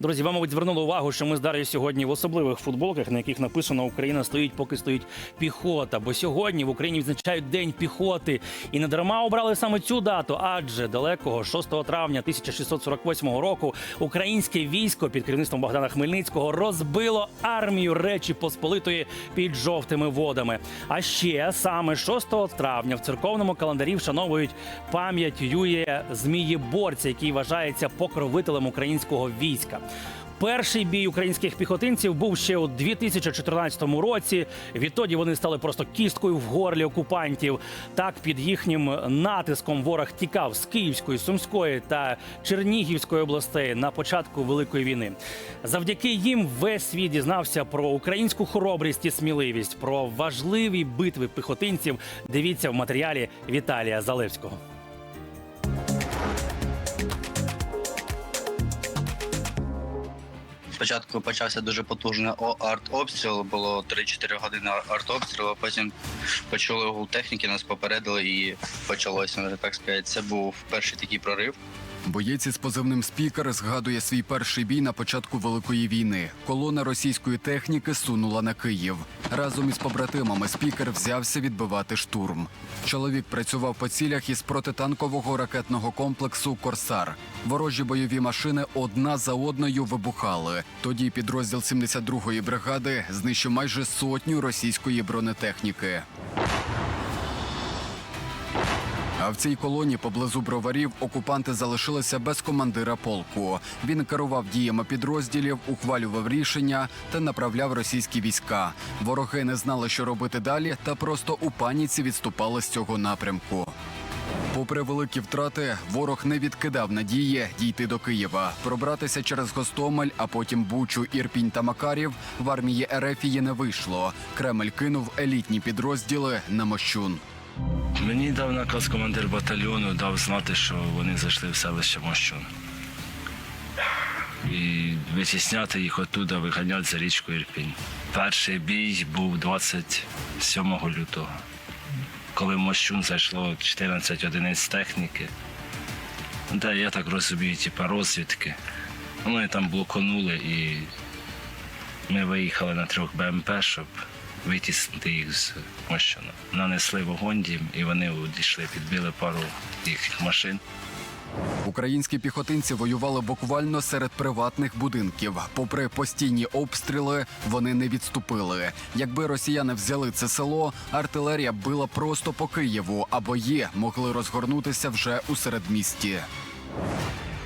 Друзі, вам, мабуть, звернули увагу, що ми з Дар'єю сьогодні в особливих футболках, на яких написано Україна стоїть, поки стоїть піхота. Бо сьогодні в Україні відзначають День піхоти. І не дарма обрали саме цю дату, адже далекого 6 травня 1648 року українське військо під керівництвом Богдана Хмельницького розбило армію Речі Посполитої під жовтими водами. А ще саме 6 травня в церковному календарі вшановують пам'ять Юрія Змієборця, який вважається покровителем українського війська. Перший бій українських піхотинців був ще у 2014 році. Відтоді вони стали просто кісткою в горлі окупантів. Так під їхнім натиском ворог тікав з Київської, Сумської та Чернігівської областей на початку великої війни. Завдяки їм весь світ дізнався про українську хоробрість і сміливість, про важливі битви піхотинців. Дивіться в матеріалі Віталія Залевського. Спочатку почався дуже потужний артобстріл, було 3-4 години ар- артобстрілу, потім почули гул техніки, нас попередили і почалося, так сказати. Це був перший такий прорив. Боєць із позивним спікер згадує свій перший бій на початку великої війни. Колона російської техніки сунула на Київ. Разом із побратимами спікер взявся відбивати штурм. Чоловік працював по цілях із протитанкового ракетного комплексу Корсар. Ворожі бойові машини одна за одною вибухали. Тоді підрозділ 72-ї бригади знищив майже сотню російської бронетехніки. А в цій колоні поблизу броварів окупанти залишилися без командира полку. Він керував діями підрозділів, ухвалював рішення та направляв російські війська. Вороги не знали, що робити далі, та просто у паніці відступали з цього напрямку. Попри великі втрати, ворог не відкидав надії дійти до Києва, пробратися через Гостомель, а потім Бучу, Ірпінь та Макарів в армії Ерефії не вийшло. Кремль кинув елітні підрозділи на Мощун. Мені дав наказ командир батальйону, дав знати, що вони зайшли в селище Мощун. І витісняти їх оттуда, виганяти за річку Ірпінь. Перший бій був 27 лютого, коли в Мощун зайшло 14 одиниць техніки. Де я так розумію, типа розвідки. Вони там блоконули і ми виїхали на трьох БМП, щоб витіснити їх з Мощуна. Нанесли вогонь їм, і вони одійшли, підбили пару їхніх машин. Українські піхотинці воювали буквально серед приватних будинків. Попри постійні обстріли, вони не відступили. Якби росіяни взяли це село, артилерія била просто по Києву, а бої могли розгорнутися вже у середмісті.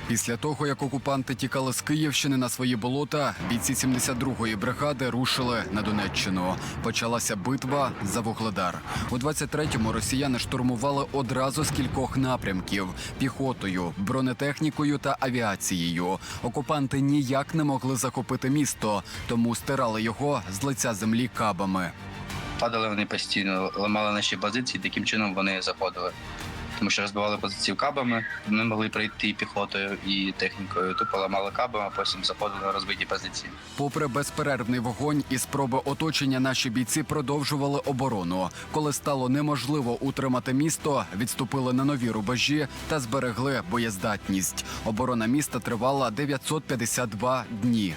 Після того, як окупанти тікали з Київщини на свої болота, бійці 72-ї бригади рушили на Донеччину. Почалася битва за Вугледар. У 23-му росіяни штурмували одразу з кількох напрямків: піхотою, бронетехнікою та авіацією. Окупанти ніяк не могли захопити місто, тому стирали його з лиця землі кабами. Падали вони постійно, ламали наші позиції, таким чином вони заходили. Тому що розбивали позиції кабами, ми могли пройти піхотою і технікою. Тупо ламали кабами, а потім заходили на розбиті позиції. Попри безперервний вогонь і спроби оточення, наші бійці продовжували оборону. Коли стало неможливо утримати місто, відступили на нові рубежі та зберегли боєздатність. Оборона міста тривала 952 дні.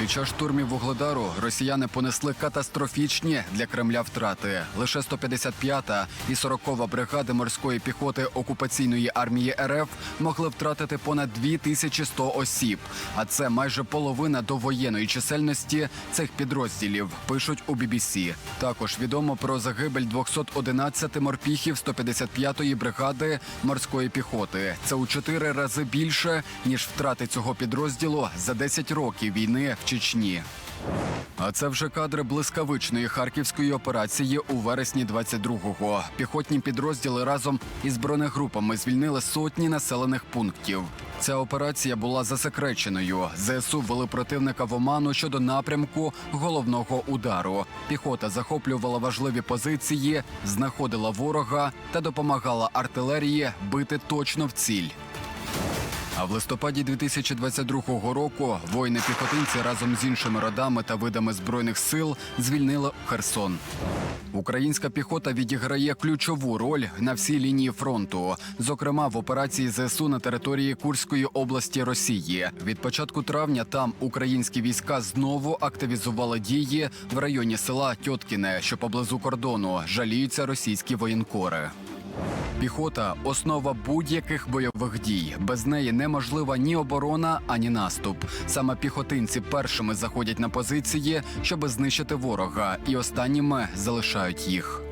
Під час штурмів Вугледару росіяни понесли катастрофічні для Кремля втрати. Лише 155-та і 40-ва бригади морської піхоти окупаційної армії РФ могли втратити понад 2100 осіб. А це майже половина довоєнної чисельності цих підрозділів. Пишуть у BBC. Також відомо про загибель 211 морпіхів 155-ї бригади морської піхоти. Це у чотири рази більше ніж втрати цього підрозділу за 10 років війни в Чечні. А це вже кадри блискавичної харківської операції у вересні 22-го. Піхотні підрозділи разом із бронегрупами звільнили сотні населених пунктів. Ця операція була засекреченою. ЗСУ ввели противника в оману щодо напрямку головного удару. Піхота захоплювала важливі позиції, знаходила ворога та допомагала артилерії бити точно в ціль. А в листопаді 2022 року воїни-піхотинці разом з іншими родами та видами збройних сил звільнили Херсон. Українська піхота відіграє ключову роль на всій лінії фронту, зокрема в операції ЗСУ на території Курської області Росії. Від початку травня там українські війська знову активізували дії в районі села Тьоткіне, що поблизу кордону. Жаліються російські воєнкори. Піхота основа будь-яких бойових дій. Без неї неможлива ні оборона, ані наступ. Саме піхотинці першими заходять на позиції, щоб знищити ворога, і останніми залишають їх.